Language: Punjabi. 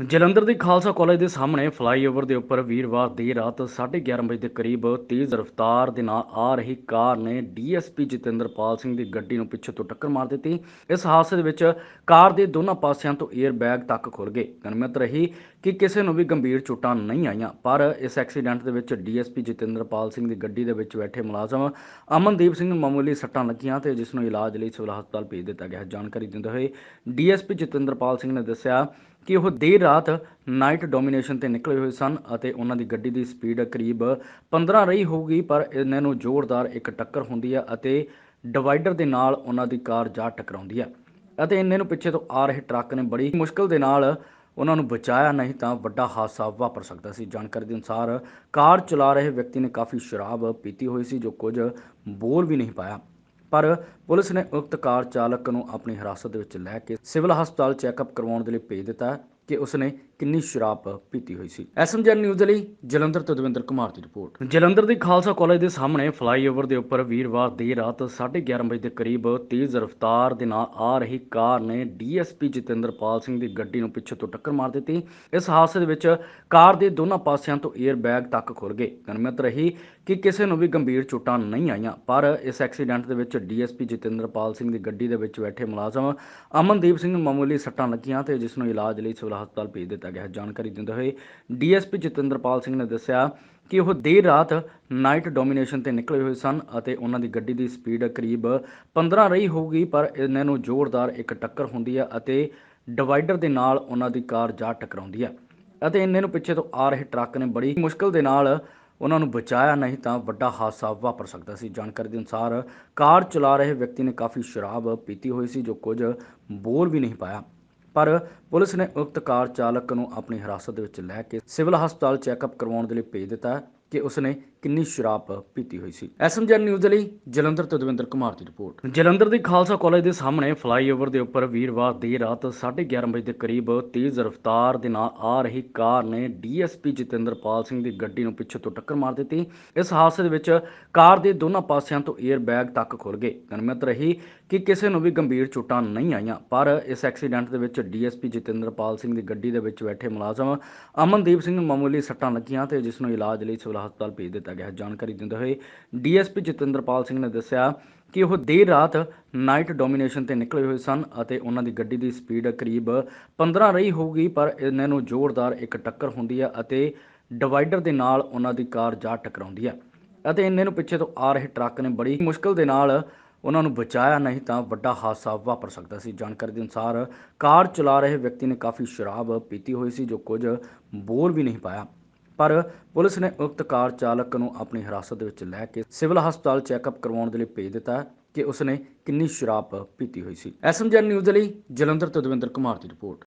ਜਲੰਧਰ ਦੇ ਖਾਲਸਾ ਕਾਲਜ ਦੇ ਸਾਹਮਣੇ ਫਲਾਈਓਵਰ ਦੇ ਉੱਪਰ ਵੀਰਵਾਰ ਦੇਰ ਰਾਤ 11:30 ਵਜੇ ਦੇ ਕਰੀਬ ਤੇਜ਼ ਰਫ਼ਤਾਰ ਦੇ ਨਾਲ ਆ ਰਹੀ ਕਾਰ ਨੇ ਡੀਐਸਪੀ ਜਤਿੰਦਰਪਾਲ ਸਿੰਘ ਦੀ ਗੱਡੀ ਨੂੰ ਪਿੱਛੇ ਤੋਂ ਟੱਕਰ ਮਾਰ ਦਿੱਤੀ। ਇਸ ਹਾਦਸੇ ਦੇ ਵਿੱਚ ਕਾਰ ਦੇ ਦੋਨਾਂ ਪਾਸਿਆਂ ਤੋਂ 에ਅਰ ਬੈਗ ਤੱਕ ਖੁੱਲ ਗਏ। ਗਨਮਤ ਰਹੀ ਕਿ ਕਿਸੇ ਨੂੰ ਵੀ ਗੰਭੀਰ ਚੋਟਾਂ ਨਹੀਂ ਆਈਆਂ, ਪਰ ਇਸ ਐਕਸੀਡੈਂਟ ਦੇ ਵਿੱਚ ਡੀਐਸਪੀ ਜਤਿੰਦਰਪਾਲ ਸਿੰਘ ਦੀ ਗੱਡੀ ਦੇ ਵਿੱਚ ਬੈਠੇ ਮੁਲਾਜ਼ਮ ਅਮਨਦੀਪ ਸਿੰਘ ਨੂੰ ਮਾਮੂਲੀ ਸੱਟਾਂ ਲੱਗੀਆਂ ਤੇ ਜਿਸ ਨੂੰ ਇਲਾਜ ਲਈ ਸਿਵਲ ਹਸਪਤਾਲ ਭੇਜ ਦਿੱਤਾ ਗਿਆ। ਜਾਣਕਾਰੀ ਦਿੰਦੇ ਹੋਏ ਡੀਐਸਪੀ ਜਤਿੰਦਰਪਾਲ ਸਿੰਘ ਨੇ ਦੱਸਿਆ ਕਿ ਉਹ ਦੇਰ ਰਾਤ ਨਾਈਟ ਡੋਮੀਨੇਸ਼ਨ ਤੇ ਨਿਕਲੇ ਹੋਏ ਸਨ ਅਤੇ ਉਹਨਾਂ ਦੀ ਗੱਡੀ ਦੀ ਸਪੀਡ ਕਰੀਬ 15 ਰਹੀ ਹੋਊਗੀ, ਪਰ ਇਹਨਾਂ ਨੂੰ ਜ਼ੋਰਦਾਰ ਇੱਕ ਟੱਕਰ ਹੁੰਦੀ ਹੈ ਅਤੇ ਡਿਵਾਈਡਰ ਦੇ ਨਾਲ ਉਹਨਾਂ ਦੀ ਕਾਰ ਜਾ ਟਕਰਾਉਂਦੀ ਹੈ ਅਤੇ ਇੰਨੇ ਨੂੰ ਪਿੱਛੇ ਤੋਂ ਆ ਰਹੇ ਟਰੱਕ ਨੇ ਬੜੀ ਮੁਸ਼ਕਲ ਦੇ ਨਾਲ ਉਹਨਾਂ ਨੂੰ ਬਚਾਇਆ, ਨਹੀਂ ਤਾਂ ਵੱਡਾ ਹਾਦਸਾ ਵਾਪਰ ਸਕਦਾ ਸੀ। ਜਾਣਕਾਰੀ ਦੇ ਅਨੁਸਾਰ ਕਾਰ ਚਲਾ ਰਹੇ ਵਿਅਕਤੀ ਨੇ ਕਾਫੀ ਸ਼ਰਾਬ ਪੀਤੀ ਹੋਈ ਸੀ, ਜੋ ਕੁਝ ਬੋਲ ਵੀ ਨਹੀਂ ਪਾਇਆ। ਪਰ ਪੁਲਿਸ ਨੇ ਉਕਤ ਕਾਰ ਚਾਲਕ ਨੂੰ ਆਪਣੀ ਹਿਰਾਸਤ ਦੇ ਵਿੱਚ ਲੈ ਕੇ ਸਿਵਲ ਹਸਪਤਾਲ ਚੈੱਕਅਪ ਕਰਵਾਉਣ ਦੇ ਲਈ ਭੇਜ ਦਿੱਤਾ ਕਿ ਉਸਨੇ ਕਿੰਨੀ ਸ਼ਰਾਬ ਪੀਤੀ ਹੋਈ ਸੀ। ਐਸਐਮਜਨ ਨਿਊਜ਼ ਦੇ ਲਈ ਜਲੰਧਰ ਤੋਂ ਦਵਿੰਦਰ ਕੁਮਾਰ ਦੀ ਰਿਪੋਰਟ। ਜਲੰਧਰ ਦੇ ਖਾਲਸਾ ਕਾਲਜ ਦੇ ਸਾਹਮਣੇ ਫਲਾਈਓਵਰ ਦੇ ਉੱਪਰ ਵੀਰਵਾਰ ਦੇਰ ਰਾਤ 11:30 ਵਜੇ ਦੇ ਕਰੀਬ ਤੇਜ਼ ਰਫ਼ਤਾਰ ਦੇ ਨਾਲ ਆ ਰਹੀ ਕਾਰ ਨੇ ਡੀਐਸਪੀ ਜਤਿੰਦਰਪਾਲ ਸਿੰਘ ਦੀ ਗੱਡੀ ਨੂੰ ਪਿੱਛੇ ਤੋਂ ਟੱਕਰ ਮਾਰ ਦਿੱਤੀ। ਇਸ ਹਾਦਸੇ ਦੇ ਵਿੱਚ ਕਾਰ ਦੇ ਦੋਨਾਂ ਪਾਸਿਆਂ ਤੋਂ 에ਅਰ ਬੈਗ ਤੱਕ ਖੁੱਲ ਗਏ। ਗਨਮਤ ਰਹੀ ਕਿ ਕਿਸੇ ਨੂੰ ਵੀ ਗੰਭੀਰ ਚੋਟਾਂ ਨਹੀਂ ਆਈਆਂ, ਪਰ ਇਸ ਐਕਸੀਡੈਂਟ ਦੇ ਵਿੱਚ ਡੀਐਸਪੀ ਜਤਿੰਦਰਪਾਲ ਸਿੰਘ ਦੀ ਗੱਡੀ ਦੇ ਵਿੱਚ ਬੈਠੇ ਮੁਲਾਜ਼ਮ ਅਮਨਦੀਪ ਸਿੰਘ ਨੂੰ ਮਾਮੂਲੀ ਸੱਟਾਂ ਲੱਗੀਆਂ ਤੇ ਜਿਸ ਨੂੰ ਇਲਾਜ ਲਈ ਸਿਵਲ ਹਸਪਤਾਲ ਭੇਜ ਦਿੱਤਾ ਗਿਆ ਜਾਣਕਾਰੀ ਦਿੰਦੇ ਹੋਏ ਡੀਐਸਪੀ ਜਤਿੰਦਰਪਾਲ ਸਿੰਘ ਨੇ ਦੱਸਿਆ ਕਿ ਉਹ ਦੇਰ ਰਾਤ ਨਾਈਟ ਡੋਮੀਨੇਸ਼ਨ ਤੇ ਨਿਕਲੇ ਹੋਏ ਸਨ ਅਤੇ ਉਹਨਾਂ ਦੀ ਗੱਡੀ ਦੀ ਸਪੀਡ ਕਰੀਬ 15 ਰਹੀ ਹੋਊਗੀ, ਪਰ ਇਹਨਾਂ ਨੂੰ ਜ਼ੋਰਦਾਰ ਇੱਕ ਟੱਕਰ ਹੁੰਦੀ ਹੈ ਅਤੇ ਡਿਵਾਈਡਰ ਦੇ ਨਾਲ ਉਹਨਾਂ ਦੀ ਕਾਰ ਜਾ ਟਕਰਾਉਂਦੀ ਹੈ ਅਤੇ ਇੰਨੇ ਨੂੰ ਪਿੱਛੇ ਤੋਂ ਆ ਰਹੇ ਟਰੱਕ ਨੇ ਬੜੀ ਮੁਸ਼ਕਲ ਦੇ ਨਾਲ ਉਹਨਾਂ ਨੂੰ ਬਚਾਇਆ, ਨਹੀਂ ਤਾਂ ਵੱਡਾ ਹਾਦਸਾ ਵਾਪਰ ਸਕਦਾ ਸੀ। ਜਾਣਕਾਰੀ ਦੇ ਅਨੁਸਾਰ ਕਾਰ ਚਲਾ ਰਹੇ ਵਿਅਕਤੀ ਨੇ ਕਾਫੀ ਸ਼ਰਾਬ ਪੀਤੀ ਹੋਈ ਸੀ, ਜੋ ਕੁਝ ਬੋਲ ਵੀ ਨਹੀਂ ਪਾਇਆ। ਪਰ ਪੁਲਿਸ ਨੇ ਉਕਤ ਕਾਰ ਚਾਲਕ ਨੂੰ ਆਪਣੀ ਹਿਰਾਸਤ ਦੇ ਵਿੱਚ ਲੈ ਕੇ ਸਿਵਲ ਹਸਪਤਾਲ ਚੈੱਕਅਪ ਕਰਵਾਉਣ ਦੇ ਲਈ ਭੇਜ ਦਿੱਤਾ ਕਿ ਉਸਨੇ ਕਿੰਨੀ ਸ਼ਰਾਬ ਪੀਤੀ ਹੋਈ ਸੀ। ਐਸਐਮਜਨ ਨਿਊਜ਼ ਦੇ ਲਈ ਜਲੰਧਰ ਤੋਂ ਦਵਿੰਦਰ ਕੁਮਾਰ ਦੀ ਰਿਪੋਰਟ। ਜਲੰਧਰ ਦੇ ਖਾਲਸਾ ਕਾਲਜ ਦੇ ਸਾਹਮਣੇ ਫਲਾਈਓਵਰ ਦੇ ਉੱਪਰ ਵੀਰਵਾਰ ਦੇਰ ਰਾਤ 11:30 ਵਜੇ ਦੇ ਕਰੀਬ ਤੇਜ਼ ਰਫ਼ਤਾਰ ਦੇ ਨਾਲ ਆ ਰਹੀ ਕਾਰ ਨੇ ਡੀਐਸਪੀ ਜਤਿੰਦਰਪਾਲ ਸਿੰਘ ਦੀ ਗੱਡੀ ਨੂੰ ਪਿੱਛੇ ਤੋਂ ਟੱਕਰ ਮਾਰ ਦਿੱਤੀ। ਇਸ ਹਾਦਸੇ ਦੇ ਵਿੱਚ ਕਾਰ ਦੇ ਦੋਨਾਂ ਪਾਸਿਆਂ ਤੋਂ 에ਅਰ ਬੈਗ ਤੱਕ ਖੁੱਲ ਗਏ। ਗਨਮਤ ਰਹੀ ਕਿ ਕਿਸੇ ਨੂੰ ਵੀ ਗੰਭੀਰ ਚੋਟਾਂ ਨਹੀਂ ਆਈਆਂ, ਪਰ ਇਸ ਐਕਸੀਡੈਂਟ ਦੇ ਵਿੱਚ ਡੀਐਸਪੀ ਜਤਿੰਦਰਪਾਲ ਸਿੰਘ ਦੀ ਗੱਡੀ ਦੇ ਵਿੱਚ ਬੈਠੇ ਮੁਲਾਜ਼ਮ ਅਮਨਦੀਪ ਸਿੰਘ ਨੂੰ ਮਾਮੂਲੀ ਸੱਟਾਂ ਲੱਗੀਆਂ ਤੇ ਜਿਸ ਨੂੰ ਇਲਾਜ ਲਈ ਸਿਵਲ ਹਸਪਤਾਲ ਭੇਜ ਦਿੱਤਾ ਗਿਆ। ਜਾਣਕਾਰੀ ਦਿੰਦੇ ਹੋਏ ਡੀਐਸਪੀ ਜਤਿੰਦਰਪਾਲ ਸਿੰਘ ਨੇ ਦੱਸਿਆ ਕਿ ਉਹ ਦੇਰ ਰਾਤ ਨਾਈਟ ਡੋਮੀਨੇਸ਼ਨ ਤੇ ਨਿਕਲੇ ਹੋਏ ਸਨ ਅਤੇ ਉਹਨਾਂ ਦੀ ਗੱਡੀ ਦੀ ਸਪੀਡ ਕਰੀਬ 15 ਰਹੀ ਹੋਊਗੀ, ਪਰ ਇਹਨਾਂ ਨੂੰ ਜ਼ੋਰਦਾਰ ਇੱਕ ਟੱਕਰ ਹੁੰਦੀ ਹੈ ਅਤੇ ਡਿਵਾਈਡਰ ਦੇ ਨਾਲ ਉਹਨਾਂ ਦੀ ਕਾਰ ਜਾ ਟਕਰਾਉਂਦੀ ਹੈ ਅਤੇ ਇੰਨੇ ਨੂੰ ਪਿੱਛੇ ਤੋਂ ਆ ਰਹੇ ਟਰੱਕ ਨੇ ਬੜੀ ਮੁਸ਼ਕਲ ਦੇ ਨਾਲ ਉਹਨਾਂ ਨੂੰ ਬਚਾਇਆ, ਨਹੀਂ ਤਾਂ ਵੱਡਾ ਹਾਦਸਾ ਵਾਪਰ ਸਕਦਾ ਸੀ। ਜਾਣਕਾਰੀ ਦੇ ਅਨੁਸਾਰ ਕਾਰ ਚਲਾ ਰਹੇ ਵਿਅਕਤੀ ਨੇ ਕਾਫੀ ਸ਼ਰਾਬ ਪੀਤੀ ਹੋਈ ਸੀ, ਜੋ ਕੁਝ ਬੋਲ ਵੀ ਨਹੀਂ ਪਾਇਆ। ਪਰ ਪੁਲਿਸ ਨੇ ਉਕਤ ਕਾਰ ਚਾਲਕ ਨੂੰ ਆਪਣੀ ਹਿਰਾਸਤ ਦੇ ਵਿੱਚ ਲੈ ਕੇ ਸਿਵਲ ਹਸਪਤਾਲ ਚੈੱਕਅਪ ਕਰਵਾਉਣ ਦੇ ਲਈ ਭੇਜ ਦਿੱਤਾ ਹੈ ਕਿ ਉਸਨੇ ਕਿੰਨੀ ਸ਼ਰਾਬ ਪੀਤੀ ਹੋਈ ਸੀ। ਐਸਐਮਜਨ ਨਿਊਜ਼ ਦੇ ਲਈ ਜਲੰਧਰ ਤੋਂ ਦਵਿੰਦਰ ਕੁਮਾਰ ਦੀ ਰਿਪੋਰਟ।